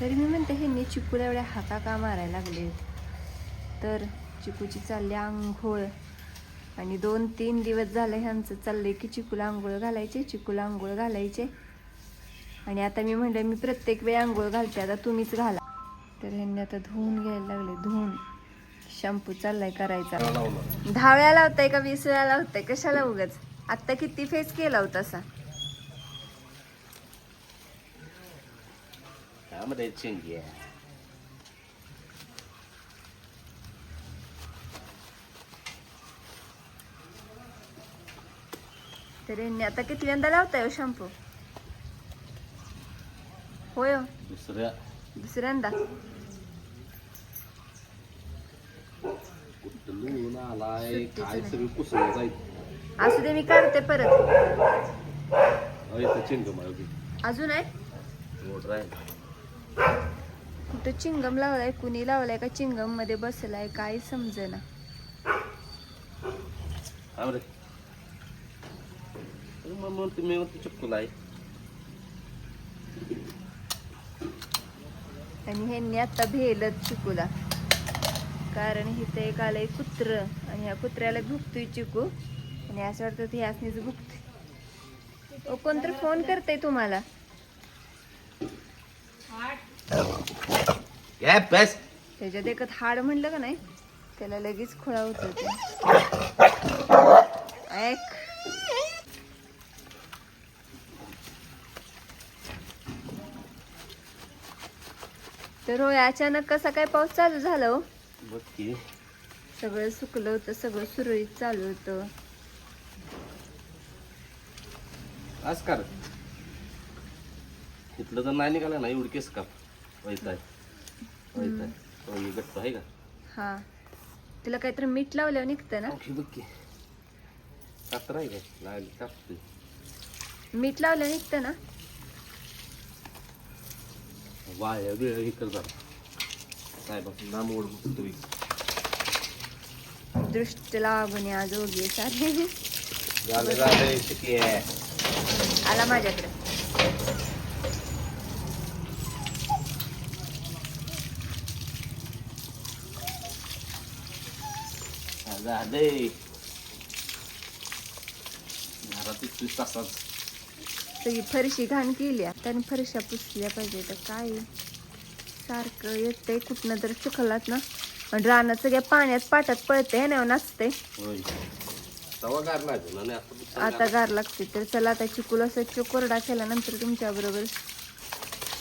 तरी मी म्हणते हे नी चिकूला एवढ्या हाका का मारायला लागले तर चिकूची चालली आंघोळ. आणि दोन तीन दिवस झाले ह्यांचं चाललंय की चिकूला आंघोळ घालायचे चिकूला आंघोळ घालायचे. आणि आता मी म्हणलं मी प्रत्येक वेळी आंघोळ घालते आता तुम्हीच घाला. तर ह्यांनी आता धुवून घ्यायला लागले धुवून. शॅम्पू चाललाय करायचा. दहा वेळा लावताय का वीस वेळा लावताय? कशाला उगाच? आत्ता किती फेस केला होता असा त्यामध्ये चिंगी आहे तर यांनी आता कितव्यांदा लावताय हो शॅम्पू? होय हो. दुसऱ्या. दुसऱ्यांदा. कुठलून आलाय? सुट्टीचं काय. सगळी कुसळ जाईल असू दे मी काढते परत. चिंग अजून आहे? मोटर आहे. कुठं चिंगम लावलाय कुणी लावलाय का चिंगममध्ये बसलाय काय समजेना. आणि ह्यांनी आता भेलत चिकूला. कारण इथं एक आलंय कुत्र आणि ह्या कुत्र्याला भुकतोय चिकू. आणि असं वाटतं ते ह्यासनीच भुकतोय ओ कोणतरी फोन करतय तुम्हाला. बस त्याच्यात एकच हाड म्हणलं का नाही त्याला लगेच खुळा होतो ते. ऐक तर होय अचानक कसा काय पाऊस चालू झाला हो? बघ की. सगळं सुकलं होतं सगळं सुरळीत चालू होतं. आज कर इथलं तर नाही निघालं ना एवढी केस का वैत आहे वैत आहे गट्ट आहे का? हा. तिला काहीतरी मीठ लावल्यावर निघतं ना? आणखी बघ की कात्र आहे का? लागली कापते. मीठ लावल्यावर निघतं ना? वाया वेळ हे कर जरा. काय बघ. नाम ओढ तुम्ही. दृष्ट लागून या जोगी सारे. झाले झाले किती आहे. आला माझ्याकडे. झाले. घरात एकवीस तासात सगळी फरशी घाण केली त्याने फरशा पुसल्या पाहिजे. तर काय? सारखं येतंय कुठनं तर चुकलात ना. आणि रानात सगळ्या पाण्यात पाटात पळते ना नाचते होय. तवा गार नाही ना आता आता गार. लागते तर चला आता चिकूला स्वच्छ कोरडा केल्यानंतर तुमच्या बरोबर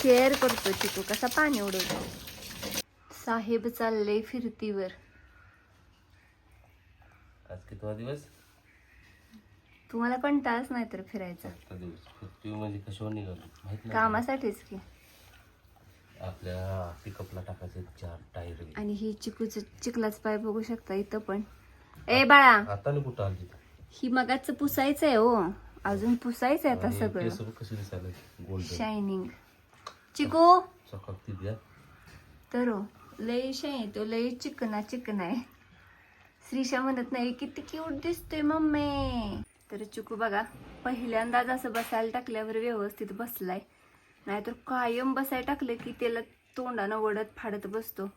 शेअर करतो चिकू कसा पाणी उडवतो. साहेब चालले फिरतीवर. आज कितवा दिवस? तुम्हाला कंटाळच नाही तर फिरायचा. दिवस. म्हणजे कशावर निघालो? माहीत नाही. कामासाठीच की. आपल्या पिकअपला टाकायचे चार टायर आणि ही चिकूच चिखलाच पाय बघू शकता इथं पण. ए बाळा. आता नाही कुठं आली ही मगाच पुसायचं आहे हो. अजून पुसायचं आहे आता सगळं. कसं दिसायला गोल्डन शायनिंग चिकू चकाकती द्या. तर हो, लय शाय तो. लय चिकना चिकन आहे. श्रीशा म्हणत नाही किती क्यूट दिसतोय मम्मी. तर चिकू बघा पहिल्यांदाच असं बसायला टाकल्यावर व्यवस्थित बसलाय. नाहीतर कायम बसायला टाकलं की त्याला तोंडानं वडत फाडत बसतो.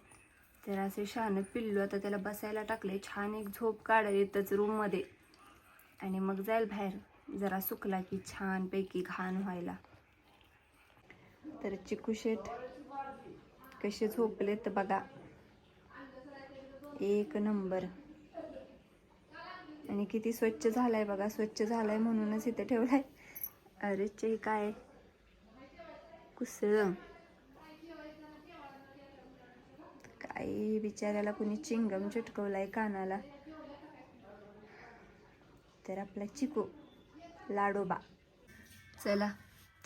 तर असे शहाणं पिल्लू आता त्याला बसायला टाकले छान एक झोप काढा येतच रूममध्ये आणि मग जाईल बाहेर. जरा सुकला की छानपैकी घाण व्हायला. तर चिकू शेट कसे झोपले बघा. एक नंबर. आणि किती स्वच्छ झालाय बघा स्वच्छ झालाय म्हणूनच इथे ठेवलाय. अरे चे काय? कुसळ. काय बिचाऱ्याला कुणी चिंगम चिटकवलाय कानाला. तर आपला चिकू लाडोबा. चला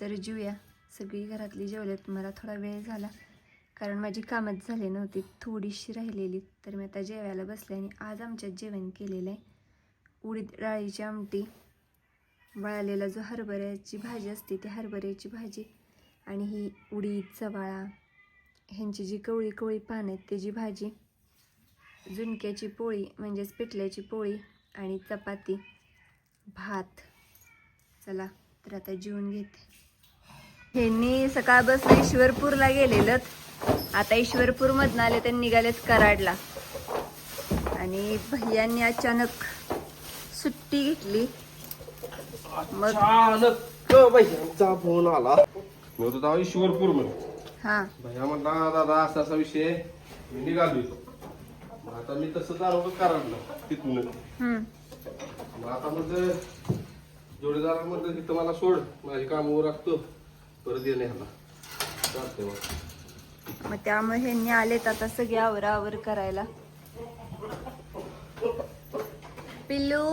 तर जेऊया. सगळी घरातली जेवल्यात मला थोडा वेळ झाला. कारण माझी कामच झाली नव्हती थोडीशी राहिलेली. तर मी आता जेवायला बसले आणि आज आमच्यात जेवण केलेलं आहे. उडीद डाळीची आमटी वळालेला जो हरभऱ्याची भाजी असते ती हरभऱ्याची भाजी आणि ही उडीद चवाळा ह्यांची जी कवळी कवळी पान आहेत त्याची भाजी झुणक्याची पोळी म्हणजेच पिठल्याची पोळी आणि चपाती भात. चला तर आता जेवून घेते. ह्यांनी सकाळ सकाळपासून ईश्वरपूरला गेलेलं आता ईश्वरपूरमधनं आले तर निघालेत कराडला. आणि भैयांनी अचानक सुट्टी घेतली. मग फोन आला. मी होतो तेव्हा ईश्वरपूरमध्ये हा भैया म्हणला दादा असा असा विषय. मी निघालो मग आता मी तसं चालवतो कराडला तिथून. मग आता म्हणजे जोडीदार म्हणलं तिथं मला सोड माझी कामावर राखतो परत ये ह्याला. चालतंय मग. मग त्यामुळे ह्यांनी आलेत आता सगळे आवरावर करायला. पिल्लू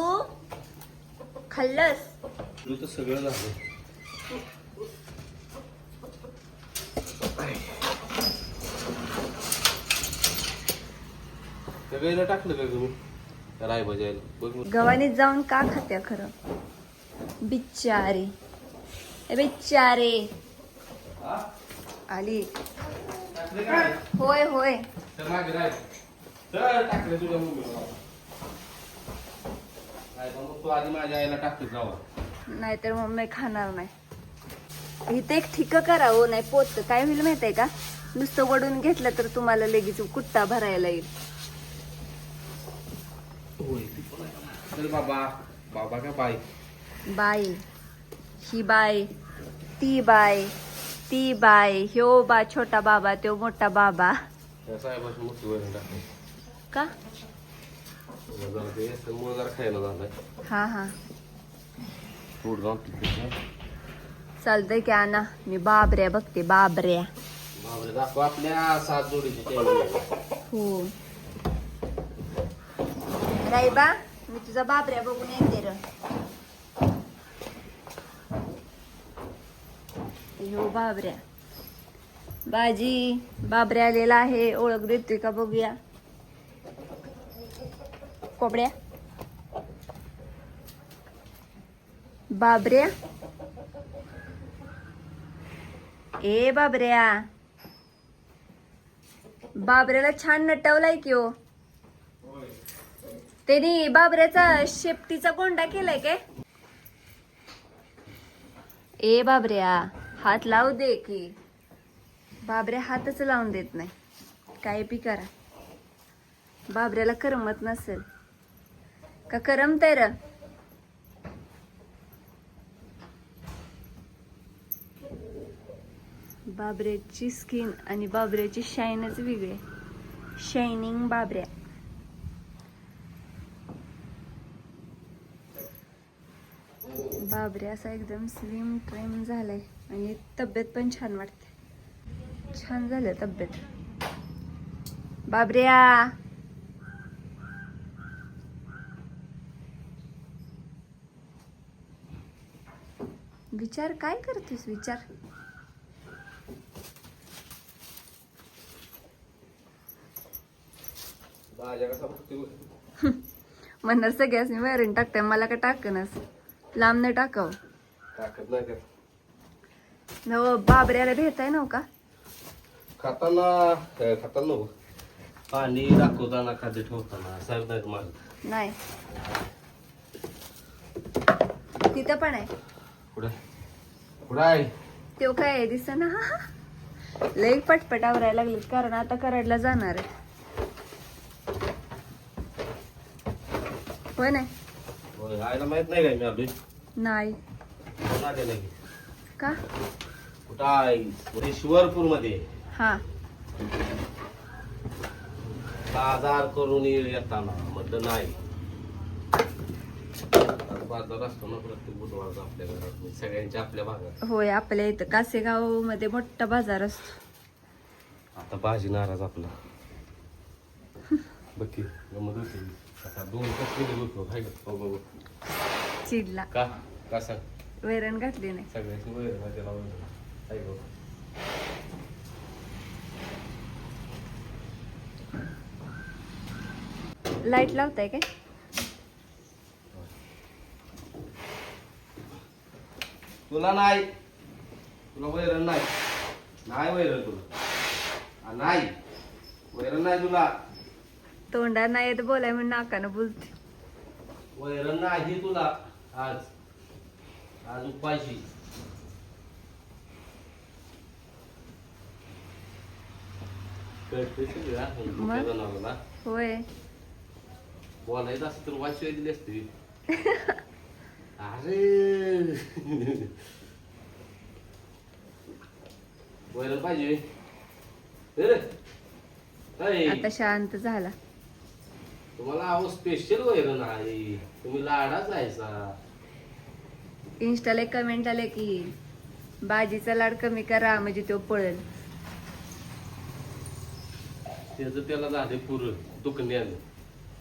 खाल्लस. तर सगळं झालं. गाईला टाकलं का तुम्ही राय बजायला. बघ मग. गव्हाणीत जाऊन का खात्या खरं? बिचारे ए बिचारे हा? आली. टाकलं का? नाही? होय होय. तर मागे राय. तर टाकलं तुझ्या मम्मीला. बा, मग तू आधी माझ्या आईला टाकत जावा नाहीतर मग मी खाणार नाही. इथे एक ठिक करा हो नाही पोत. काय होईल माहीत आहे का? नुसतं वडून घेतलं तर तुम्हाला लगेच कुट्टा भरायला येईल. होय ती पण आहे. चल बाबा बाबा का बाई? बाय ही बाय ती बाय ती बाय ह्यो बा छोटा बाबा तो मोठा बाबा. त्या साहेबाची मोठी टाकली. का? जरा खायला झालंय. हा हा. फूड जाऊन तिथे चालतंय की आणा मी बाबऱ्या बघते बाबऱ्या. बाबरे दाखव आपल्या सात जोडीची चैन हो. राईबा मी तुझा बाबऱ्या बघून येते र. हो बाबऱ्या. बाजी बाबऱ्या आलेला आहे ओळख देतोय का बघूया. कोबड्या. बाबऱ्या. ए बाबऱ्या. बाबऱ्याला छान नटवलाय की हो. त्यांनी बाबऱ्याचा शेपटीचा गोंडा केलाय काय? ए बाबऱ्या हात लावू दे की. बाबऱ्या हातच लावून देत नाही. काय बी करा. बाबऱ्याला करमत नसेल. का करमतय र? बाबऱ्याची स्किन आणि बाबऱ्याची शाईनच वेगळी शायनिंग बाबऱ्या. बाबऱ्या असा एकदम स्लिम ट्रेम झालाय आणि तब्येत पण छान वाटते छान झालं तब्येत. बाबऱ्या! विचार काय करतेस विचार? म्हणणार सगळ्याच वैरण टाकताय मला का टाकनच लांब न टाकाव. टाकत नाही नव बाबऱ्याला भेटाय नव का? खाताना खाताना नको पाणी दाखवताना खाद्य ठेवताना नाही माग? नाही. तिथं पण आहे. पुढे पुढे आहे तो काय आहे? दिस ना? लई पटपट आवरायला लागले कारण आता कराडला जाणार आहे. होय नाही? होय आईला माहीत नाही काय मी नाही. का? कुठं आहे ईश्वरपूरमध्ये हा. बाजार करून येताना. म्हटलं नाही. बाजार असतो ना प्रत्येक बुधवारचा आपल्या घरात म्हणजे सगळ्यांच्या आपल्या भागात. होय आपल्या इथं कासेगावमध्ये मोठा बाजार असतो. आता भाजी नाराज आपला. बघी गमत होती. आता दोन कप केले होतो हाय का हो. चिडला. का? का सांग? वैरण घातली नाही. सगळ्याची वैर माझ्या लावून हाय का हो. लाइट लावताय काय? तुला नाही. तुला वैरण नाही. नाही वैरण तुला. नाही. वैरण नाही तुला. तोंडा नाही येत बोलाय म्हणून नाकानं बोलते. वैरण नाही तुला आज. आज उपाशी. होय. बोलायचं असं तर वाशिवाय दिली असते. अरे. वैरण पाहिजे. आता शांत झाला. तुम्हाला अहो स्पेशल वैरण आहे तुम्ही लाडा जायचा. इन्स्टाला कमेंट आले की बाजीचा लाड कमी करा म्हणजे तो पळेल. त्याचं त्याला झाले पुरं दुखण्यानं.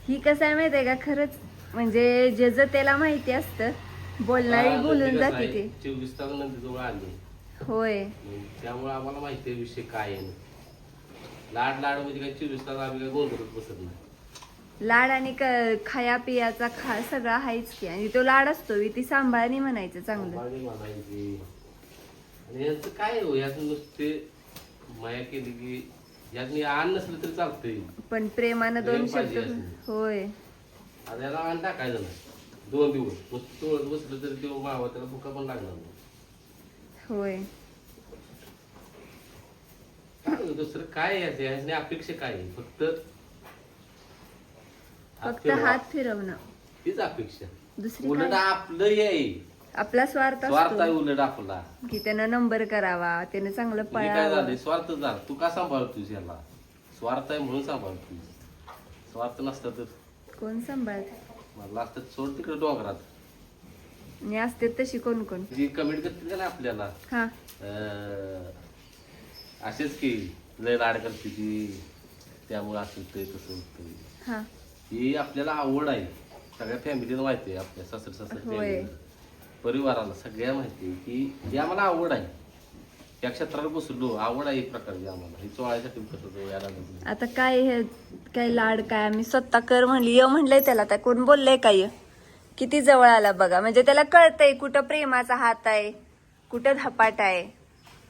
ही कसं आहे माहितीये का? खरंच म्हणजे जे जे त्याला माहिती असतं बोलणारी बोलून जाते ते. चोवीस तास नंदी जवळ आली. होय. त्यामुळे आम्हाला माहिती आहे विषय काय आहे. लाड लाड म्हणजे काय? चोवीस तास आम्ही काय गोंधळत बसत नाही. लाड आणि खाया पियाचा खा सगळा आहेच की. आणि तो लाड असतो ती सांभाळणी म्हणायचं चांगलं. म्हणायची. आणि यांचं काय हो? यात नुसते माया केली की यातनी आण नसलं तरी चालतंय. पण प्रेमानं दोन शब्द. होय. आता याला आण टाकायचं नाही. दोन दिवस. नुसतं तोळत बसलं तरी ते मावा त्याला भुका पण लागणार नाही. होय. काय हो, दुसरं? काय याचं? याची अपेक्षा काय आहे? फक्त हात फक्त. हात फिरवणं. तीच अपेक्षा. दुसरी उलट काय? आपलं हे आहे. आपला स्वार्थ स्वार्थ आहे असतो उलट आपला. की त्यानं नंबर करावा त्यानं चांगलं म्हणजे काय पळावं. झालंय? स्वार्थ झाला. तू का सांभाळतोस याला? स्वार्थ आहे म्हणून सांभाळतोस स्वार्थ नसता तर. कोण सांभाळत मला असतं सोड तिकडे डोंगरात. आणि असते तशी कोण कोण? जी कमेंट करते का ना आपल्याला. हा. अं, असेच की लय लाड करते ती त्यामुळे असं होतंय तसं होतंय. हा. ही आपल्याला आवड आहे. सगळ्या फॅमिलीला माहिती आहे आपल्या सासर सासर होय. परिवाराला सगळ्या माहिती आहे की ही आम्हाला आवड आहे. या क्षेत्राला बसलो आवड आहे एक प्रकारची आम्हाला. ही चोळायसाठी लागलं. आता काय हे काय लाड काय? आम्ही स्वतः कर म्हणली य म्हणलंय त्याला आता. कोण बोललंय काय य? किती जवळ आला बघा. म्हणजे त्याला कळतंय कुठं प्रेमाचा हात आहे कुठं धपाट आहे.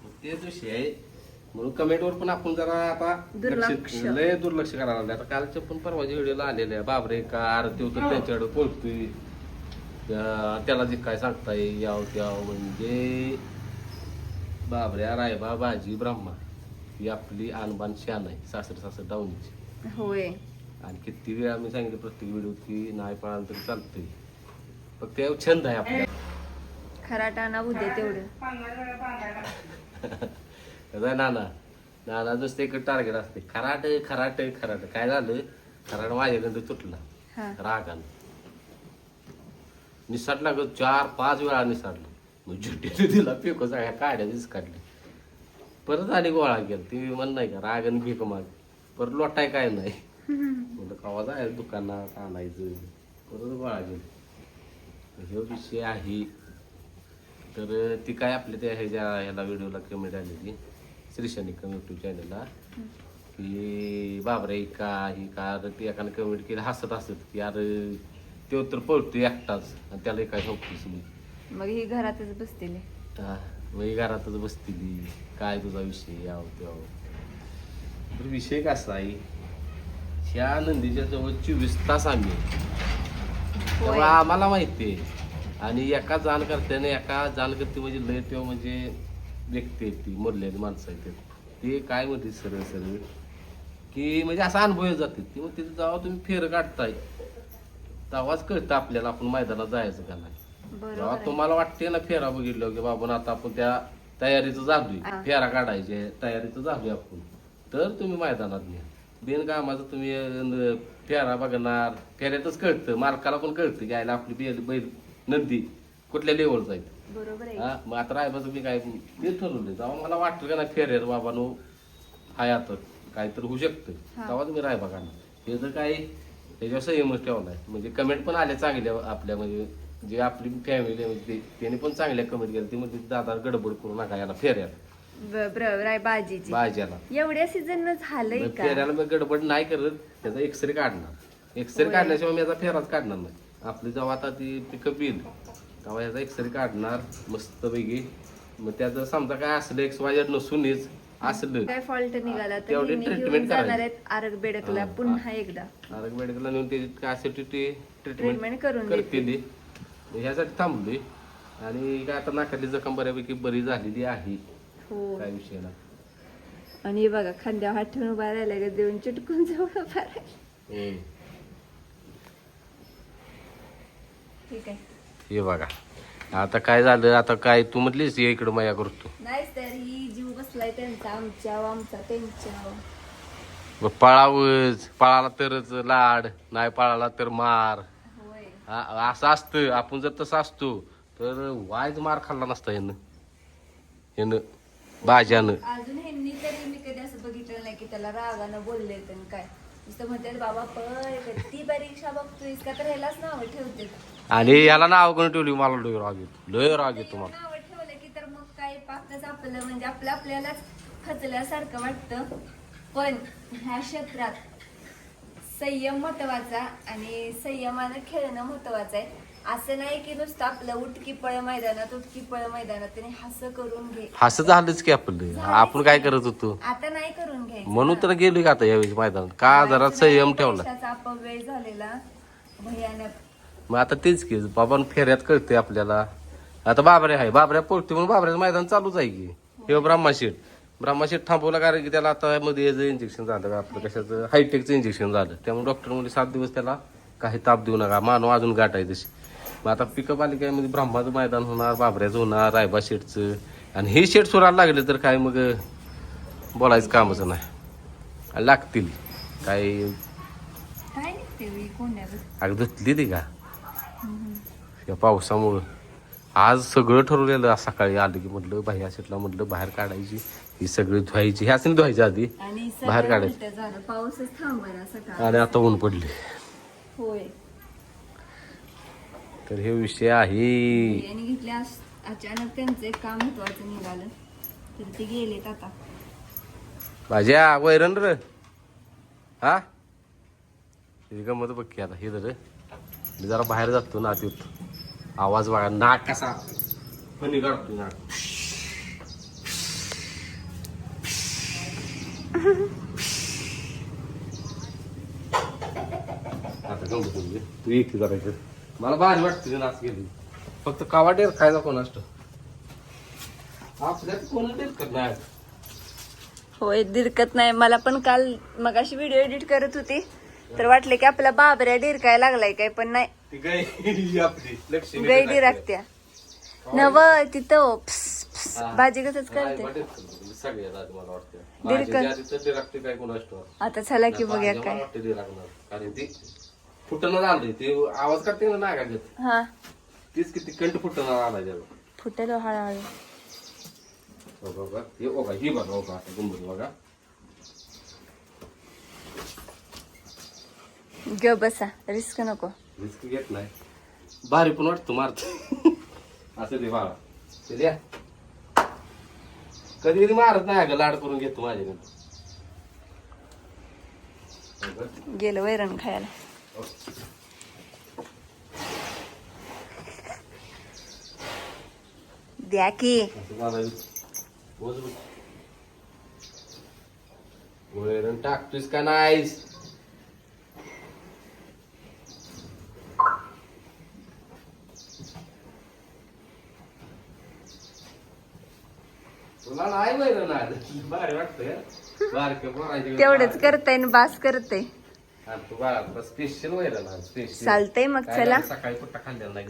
मग तेच विषय आहे. म्हणून कमेंटवर पण आपण जरा आता दुर्लक्ष. लक्ष- लय दुर्लक्ष करायला लागले. आता कालच्या पण परवाच्या व्हिडिओला आलेले आहे. बाबरे कार तो तर त्यांच्याकडे पोहोचतोय त्या- त्याला जे काय सांगताय याव त्याव म्हणजे बाबऱ्या रायबा बाजी ब्रह्मा ही आपली आणबान शान आहे सासर सासर डाऊनची होय. आणि किती वेळा आम्ही सांगितलं प्रत्येक व्हिडिओ की नाही पळालं तरी चालतंय. फक्त ते छंद आहे आपल्या. खराटाना उद्या तेवढं. नाना. नाना नुसतं एक टार्गेट असते. खराट खराट खराट. काय झालं? खराट माझ्याकडे तुटला. हा. रागानं. निसाटला ग चार पाच वेळा निसाटला. मग जुट्टीने दिला पेको सगळ्या काड्या दिस काढली परत आली गोळा केला. ती म्हण नाही का रागन भीक माग. परत लोटाय काय नाही. म्हणलं कवा जायचं दुकानात आणायचं? परत गोळा केलं. हे विषय आहे. तर ती काय आपल्या त्या ह्याच्या ह्याला व्हिडिओला कमेंट आलेली श्रीशानी युट्यूब चॅनलला की बाबरे का ही का? ती एकाने कमेंट केली हसत हसत की अरे तो तर पळतोय एकटाच. आणि त्याला काय झोपतीस मी. मग ही घरातच बसतेले. हा, मग ही घरातच बसतील. काय तुझा विषय? याव त्याव. तर विषय कसा आहे? ह्या नंदीच्या जवळ चोवीस तास आम्ही आहे. आम्हाला माहिती आहे. आणि एका जाण करत्याने एका जाण करते म्हणजे लय तेव्हा म्हणजे व्यक्ती आहे ती मरलेली माणसं आहेत ते. काय म्हणते सरळ सरळ? की म्हणजे असा अनुभव जाते. ती म्हणते जेव्हा तुम्ही फेर काढताय. तेव्हाच कळतं आपल्याला आपण मैदानात जायचं का नाही. आहे. तुम्हाला वाटते ना फेरा बघितलं की बाबा आता आपण त्या तयारीचं हा. फेरा काढायचे तयारीचं झालोय आपण. तर तुम्ही मैदानात घ्या बिनकामाचं तुम्ही फेरा बघणार. फेऱ्यातच कळतं मालकाला पण कळतं की आयला आपली बैल बैल नंदी कुठल्या लेवलचा आहे. हा मग आता रायबाचं मी काय ते ठरवलं जेव्हा मला वाटतं का नाही फेऱ्यात बाबा नो हाय आता काहीतरी होऊ शकतं. तेव्हाच मी रायबा काढणार हे जर काय त्याच्यावर संयमच ठेवलाय. म्हणजे कमेंट पण आल्या चांगल्या आपल्या म्हणजे जे आपली फॅमिली म्हणजे त्याने पण चांगल्या कमेंट केल्या. ती म्हणजे दादा गडबड करू नका याला फेऱ्याला. बाजीची. भाज्याला एवढ्या सीझन झालंय मग का? फेऱ्याला मग गडबड नाही करत त्याचा एक्सरे काढणार. एक्सरे होय. काढल्याशिवाय मी याचा फेराच काढणार नाही. आपली जेव्हा आता ती पिकअप येईल तेव्हा याचा एक्सरे काढणार मस्तपैकी. मग जर समजा काय असलं एक्स वाय नसूनच असलं काय फॉल्ट निघाला तर तेवढी हिने घेऊन treatment जाणार करायची. आहेत आरग बेडकला हा, पुन्हा एकदा. आरोग्य मेडिकलला नेऊन त्याची काय असेल ती ट्रीटमेंट ट्रीटमेंट करून करते देतील. ती ह्यासाठी थांबलोय. आणि काय आता नाकातली जखम बऱ्यापैकी बरी झालेली आहे. हो. काय विषय नाही. आणि हे बघा खांद्या हात ठेवून उभा राहिला का देऊन चिटकून जाऊन उभा राहिला. ठीक आहे. हे बघा. आता काय झालं? आता काय तू म्हटलीस ये इकडं माया करतो? नाहीच तर ही जीव बसलाय त्यांचा आमच्या आमचा त्यांच्या मग पळावच. पळाला तरच लाड नाही पळाला तर मार. हा- असं असतं आपण जर तसं असतो तर वायच मार खाल्ला नसता यानं यानं भाज्यानं अजून ह्यांनी तरी मी कधी असं बघितलं नाही की त्याला रागानं बोलले तर काय. नुसतं म्हणतात बाबा पळ ती परीक्षा बघतोयस का? तर ह्यालाच नाव ठेवते आणि याला नाव कोणी ठेवली? मला लय राग येतो लय राग येतो मला. नाव ठेवलं की तर मग काय पाकच आपलं म्हणजे आपलं आपल्यालाच खचल्यासारखं वाटतं. पण ह्या क्षेत्रात संयम महत्त्वाचा आणि संयमानं खेळणं महत्वाचं आहे. असं नाही की नुसतं आपलं उठकी पळ मैदानात उठकी पळ मैदानात आणि हसं करून घे. असं झालंच की आपलं आपण काय करत होतो? आता नाही करून घ्यायचं. म्हणून तर गेलो का आता यावेळी मैदानात? का जरा संयम ठेवला? अपव्यय झालेला. भयानक. मग आता तेच की बाबा फेऱ्यात कळते आपल्याला. आता बाबऱ्या आहे बाबऱ्या पळते म्हणून बाबऱ्याचं मैदान चालूच आहे की. हे ब्रह्माशेठ. ब्रह्माशेठ थांबवला कारण की त्याला आता मध्ये याचं इंजेक्शन झालं का आपलं कशाचं हायटेकचं इंजेक्शन झालं. त्यामुळे डॉक्टर म्हणजे सात दिवस त्याला काही ताप देऊ नका मानव अजून गाठ आहे तशी. मग आता पिकअप आली काय म्हणजे ब्रह्माचं मैदान होणार बाबऱ्याचं होणार रायबा शेठचं. आणि हे शेठ सुराला लागले तर काय मग बोलायचं कामच नाही. लागतील. काय अगदी धुतली ती का? या पावसामुळं. आज सगळं ठरवलेलं सकाळी आलं की म्हटलं बाह्या शेटला म्हटलं बाहेर काढायची. ही सगळी धुवायची. ह्याच नाही धुवायची आधी. आणि बाहेर काढायचं. उलटं झालं पाऊसच थांबला सकाळ. आणि आता ऊन पडले होय. तर हे विषय आहे. घेतले अचानक त्यांचं एक काम महत्वाचं निघालं. तर ते गेलेत आता. भाज्या वैरण र. हा? हे गमत बघ की आता हे जर. मी जरा बाहेर जातो ना तिथं. आवाज बघा नाक कसा? फणी काढतो नाक. आता गमत म्हणजे तू इकडे मला भारी वाटते नाच गेली फक्त कावा डेर खायचा कोण असतो? आपल्यात कोण करणार होय दिरकत नाही. मला पण काल मगाशी व्हिडिओ एडिट करत होती. तर वाटले की आपला बाबऱ्या डिरकाय लागलाय काय पण नाही. ती गाय आपली. लक्ष्मी गाई डिराकत्या नव तिथं प्स, प्स, भाजी कसंच करते. सगळ्यात आधी मला वाटतं दीड भाजी आधी तर डिराकते काय कोण असतो आता चला की बघूया काय. वाटते डिराकणार कारण ती फुटणं ते आवाज करते ना नागागत हा. तीच किती कंठ फुटणं आला त्याला. फुटेल हळूहळू. हो बघा हे. बघा ही बघा बघा आता बघा. ग बसा रिस्क नको. रिस्क घेत नाही. भारी पण वाटतो मारत असं ते बाळा. ते द्या. कधी कधी मारत नाही अगं लाड करून घेतो माझ्याकडे. गेलं वैरण खायला द्या की मला. वैरण टाकतोयस का नाहीस तुला नाही वैरण आलं भारी तेवढंच करताय ना बास करते. आणि तू बाळा स्पेशल वैरण आलं स्पेशल चालतंय मग चला. सकाळी खाल्लेलं नाही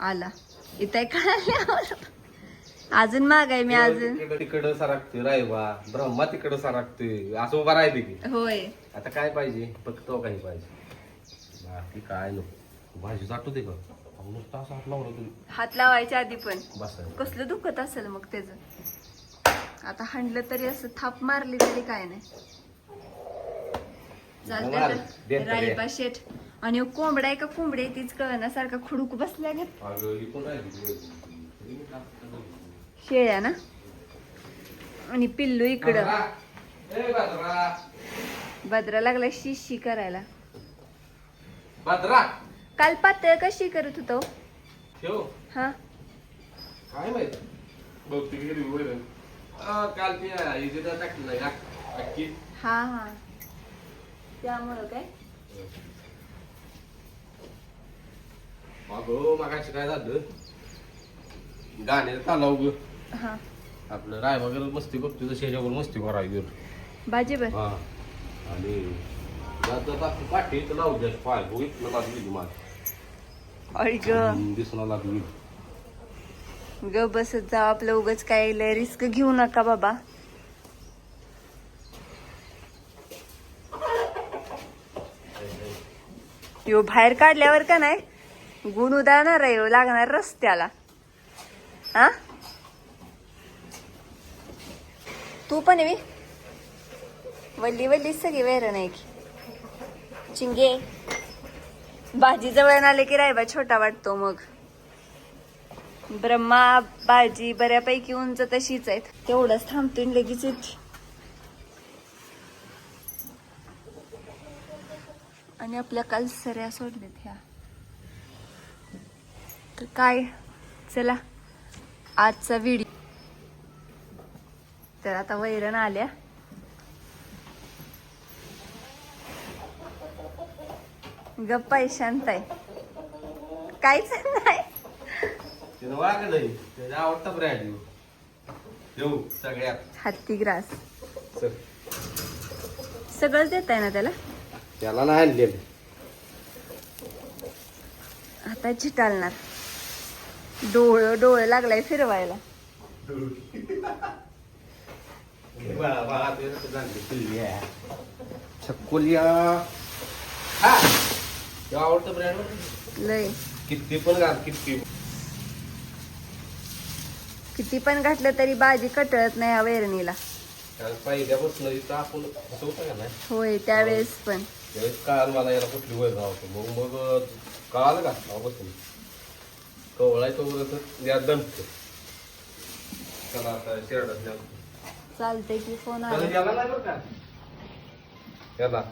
आला. इथं कळाल्या अजून माग आहे मी अजून. तिकडं सरकतोय रायबा ब्रह्मा तिकडं सरकतोय असं उभा राहिले की. होय. आता काय पाहिजे? फक्त तो काही पाहिजे. बाकी काय नको. भाजी जातो ते का? हात लावला तरी. हात लावायच्या आधी पण. कसलं दुखत असेल मग त्याच? आता हाणलं तरी असं थाप मारली तरी काय नाही. चालतंय तर. राईबा शेठ. आणि ह्यो कोंबडा आहे का कोंबडी आहे तीच कळण्यासारखा खुडूक बसल्या ही राहिली. शेळ्या ना? आणि पिल्लू इकडं. बदरा लागला शिशी करायला. बाजरा काल पातळ कशी करत होतो? ठेव. हा. काय माहीत? गेली काल ती इजिदा टाकली नाही अक- अक्की हा हा. त्यामुळं काय? अगं मागाशी काय झालं? चालव ग हा. आपलं राय वगैरे मस्ती बघतो तशी मस्ती करावी भाजी बर हा. आणि जात पाठी इथं लावू द्या पाय. बघ इथलं लागली गेली माझी अय ग. दिसणार लागली ग बसत जा आपलं उगच काय रिस्क घेऊ नका बाबा. यो बाहेर काढल्यावर का नाही गुण उदाहणार आहे ह्यो लागणार रस्त्याला. हा? तू पण बे? वल्ली वल्ली सगळी वैरण आहे की. चिंगे. भाजी जवळ आले की रायबा छोटा वाटतो मग? ब्रह्मा भाजी बऱ्यापैकी उंच तशीच आहेत. तेवढंच थांबतोय लगेच आणि आपल्या काल सऱ्या सोडल्यात ह्या. तर काय? चला आजचा व्हिडिओ तर आता वैरण आल्या. गप्प आहे शांत आहे. काहीच नाही. तिथं वागड आहे त्याचा आवडता ब्रँड येऊ सगळ्यात. हत्ती ग्रास. चल. सगळंच देत आहे ना त्याला? त्याला नाही आणलेलं. आता चिटालणार डोळ डोळ लागलाय फिरवायला. छकुल्या. तेव्हा आवडतं ब्रँड लय. किती पण घाल किती. किती पण घातलं तरी भाजी कटळत नाही या वैरणीला. पहिल्यापासून इथं आपण होतं का नाही? होय त्यावेळेस पण. त्यावेळेस काळ मला याला कुठली वैर राहतो मग मग कळालं का बसून. कवळाय तो या दमते चला आता शेरडात चालतंय की फोन आला. याला.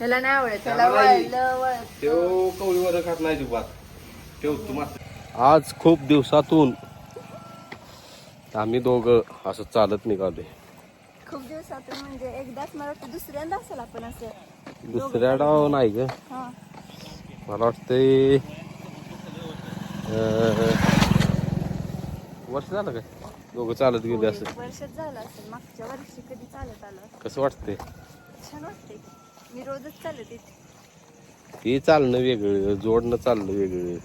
त्याला नाही आवडत त्याला त्याला नाही. वळलं वळ तो कवळीवर खात नाही अजिबात. ठेवतो मात्र आज खूप दिवसातून आम्ही दोघं असं चालत निघालोय. खूप दिवसातून म्हणजे एकदाच मला वाटतं दुसऱ्यांदा असेल आपण असं. दुसऱ्या डाव नाही ग. हा. मला वाटतंय अं, वर्ष झालं काय? दोघं चालत गेले असं. होय, वर्षच झालं असेल. मागच्या वर्षी कधी चालत आलं कसं वाटतंय? छान वाटतंय. मी रोजच चालत येते ते चालणं वेगळं जोडणं चालणं वेगळं.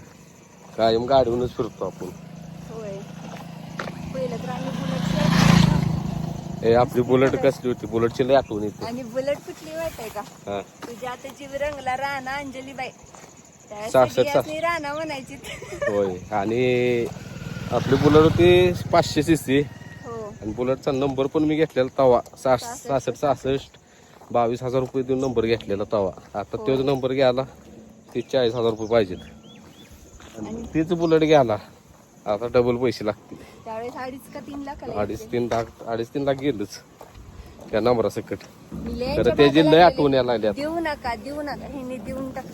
कायम गाडीवरूनच फिरतो आपण. होय. पहिलं तर आम्ही बुलेट आपली बुलेट कसली होती? बुलेटची लय आठवण येते. आणि बुलेट कुठली माहीत आहे का? हा. तुझ्या आता जीव रंगला राणा अंजली बाई राणा म्हणायची. होय. आणि आपली बुलेट होती पाचशे सी सी. हो. आणि बुलेटचा नंबर पण मी घेतलेला तवा. सास सहासष्ट सहासष्ट बावीस हजार रुपये देऊन नंबर घेतलेला तवा. आता तोच नंबर घ्यायला ते चाळीस हजार रुपये पाहिजेत. आणि तीच बुलेट घ्यायला आता डबल पैसे लागतील. अडीच तीन लाख अडीच तीन लाख गेलंच. त्या नंबरा सकट मी लय तर त्याची लय आठवण यायला लागली आता. देऊ नका देऊ नका. देऊन टाक.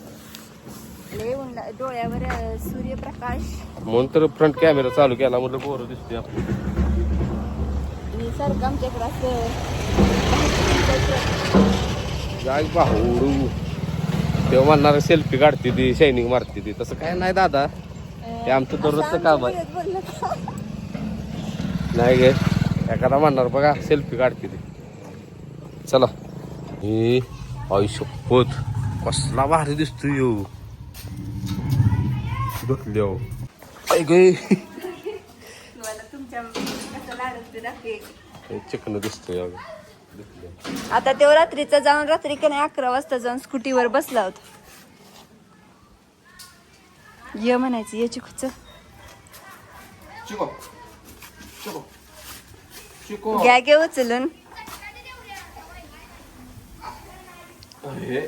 डोळ्यावर सूर्यप्रकाश. म्हणून तर फ्रंट कॅमेरा चालू केला. म्हटलं बोर दिसते आपली. आणि सारखं आमच्याकडं असं जाग तेव्हा म्हणणार सेल्फी काढते ती शायनिंग मारते ती. तसं काय नाही दादा. ते आमचं दररोजचं काम आहे? नाही गे. एखादा म्हणणार बघा सेल्फी काढते ती. चला. हे आयुष्यपत कसला भारी दिसतोय यो. बघल्या दाखवेल. चिकन दिसतोय अगं. आता तेव्हा रात्रीचा जाऊन रात्री का नाही अकरा वाजता जाऊन स्कूटीवर बसला होता. ये म्हणायचं ये चिकूच चिको चिको चिको. घ्या घे उचलून. हे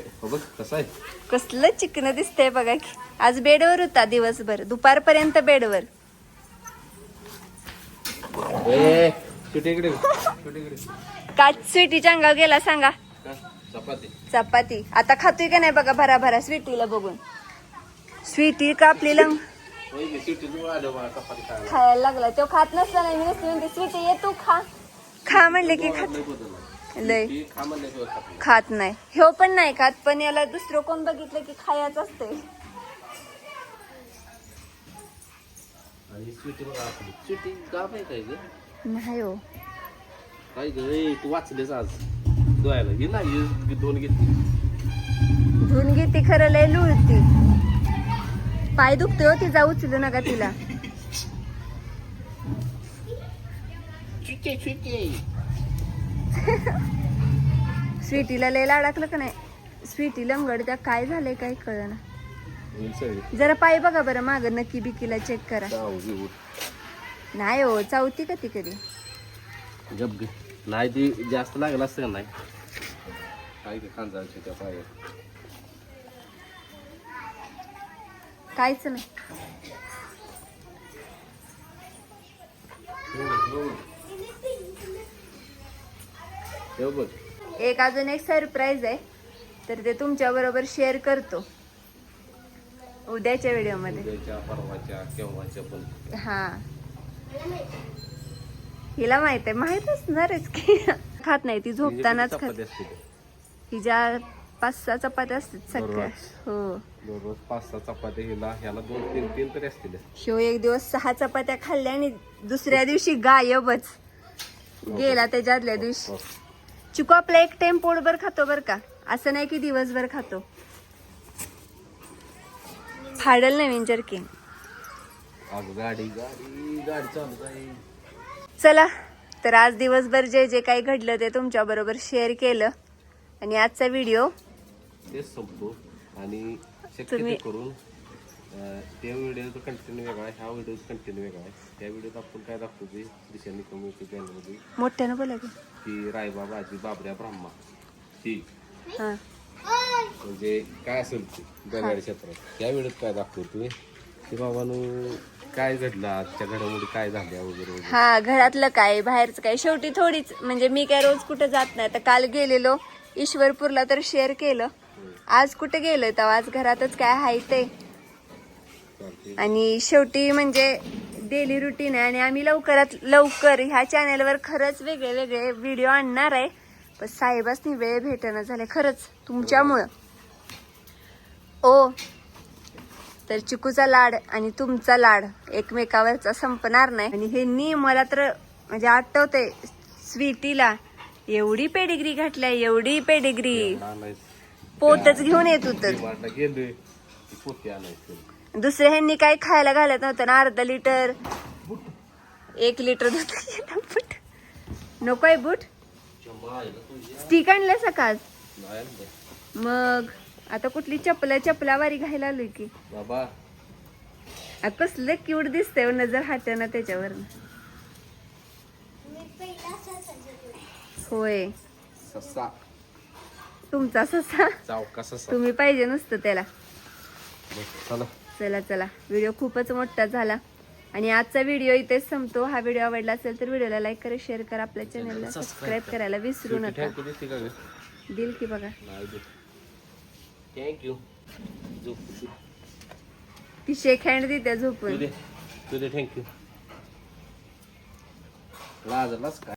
कसलं चिकन दिसतंय बघा की. आज बेडवर होता दिवसभर दुपारपर्यंत बेडवर. काच स्वीटीच्या अंगावर गेला सांगा. का? चपाती. चपाती. आता खातोय का नाही बघा भरा भरा स्वीटीला बघून. स्वीटी की, बा चपाती खायला. लागला. तो खात नसला नाही मी नसते म्हणते स्वीटी ये तू खा. खा म्हणले की खात. लय. खात नाही. ह्यो पण नाही खात पण याला दुसरं कोण बघितलं की खायच असते नाही हो. काय ग ए, तू वाचलेस आज धुवायला घे ना हे दोन घेतली धुवून घेते खरं लय लुळती पाय दुखतोय हो तिचा उचलू नका तिला चिके चिके स्वीटीला लय लाडाकलं का नाही? स्वीटी लंगडत्या काय झालंय काय कळना. जरा पाय बघा बरं माग नक्की बिकीला चेक करा. नाही हो चावती का ती कधी? गे. नाही ती जास्त लागलं असतं का नाही. काय ते खांजायचे त्या पायात काहीच नाही. ठेव बघ. एक अजून एक सरप्राईज आहे. तर ते तुमच्या बरोबर शेअर करतो. उद्याच्या व्हिडिओमध्ये उद्याच्या परवाच्या केव्हाच्या पण. हा. हिला माहीत आहे माहीत असणारच की. खात नाही ती झोपतानाच खात. हिच्या पाच सहा चपात्या असतात सगळ्या. हो. दररोज पाच सहा चपात्या हिला ह्याला दोन तीन तीन तरी असतील. ह्यो एक दिवस सहा चपात्या खाल्ल्या आणि दुसऱ्या दिवशी गायबच. गेला त्याच्या आदल्या दिवशी. हो. चिकू आपला एक टाइम पोटभर खातो बर का. असं नाही की दिवसभर खातो. फाडल नवीन जर्किन अगं गाडी गाडी गाडी चालू चला तर आज दिवसभर जे जे काही घडलं ते तुमच्या बरोबर शेअर केलं. आणि आजचा व्हिडिओ तेच संपतो. आणि तुम्ही- ते करून अं, त्या व्हिडिओचा कंटेंट वेगळा आहे ह्या व्हिडिओचा कंटेंट वेगळा आहे. त्या व्हिडिओत आपण काय दाखवतोय दिशांनी कम्युनिटी चॅनलमध्ये मोठ्यानं बोला की. की रायबा बाजी बाबऱ्या ब्रह्मा. ही हा. म्हणजे काय असेल ते? बघायला क्षेत्रात. त्या व्हिडिओत काय दाखवतोय की बाबानं काय घडलं आजच्या घडामोडी? काय झाल्या वगैरे वगैरे? हा घरातलं काय बाहेरचं काय? शेवटी थोडीच म्हणजे मी काय रोज कुठं जात नाही. तर काल गेलेलो ईश्वरपूरला तर शेअर केलं. आज कुठे गेलोय तेव्हा? आज घरातच काय आहे ते. आणि शेवटी म्हणजे डेली रुटीन आहे. आणि आम्ही लवकरात लवकर ह्या चॅनलवर खरंच वेगळे वेगळे व्हिडिओ आणणार आहे. पण साहेबासनी वेळ भेटणं झाले खरंच तुमच्यामुळं. ओ तर चिकूचा लाड आणि तुमचा लाड एकमेकावरचा संपणार नाही. आणि हे नी मला तर म्हणजे आठवते स्वीटीला एवढी पेडिग्री घातल्या एवढी पेडिग्री. पोतच घेऊन येत होत दुसऱ्या ह्यांनी काही खायला घालत नव्हतं ना अर्धा लिटर. एक लिटर दूध बूट. नकोय बूट? स्टिक आणलं सकाळ. मग? आता कुठली चपला चपलावारी घायला आलोय की. बाबा. आ, कसलं क्यूट दिसतंय हो, नजर हाट्यानं त्याच्यावर होय. ससा. तुमचा ससा? चावका ससा? तुम्ही पाहिजे नुसतं त्याला. चला. चला चला. व्हिडिओ खूपच मोठा झाला. आणि आजचा व्हिडिओ इथेच संपतो. हा व्हिडिओ आवडला असेल तर व्हिडिओला लाईक करा शेअर करा. आपल्या चॅनलला सबस्क्राईब करायला विसरू नका. थँक्यू देते का ग? दिल की बघा. नाही थँक्यू झोप तू ती शेक हँड देत्या तू झोपून. दे तू दे थँक्यू लाजलास काय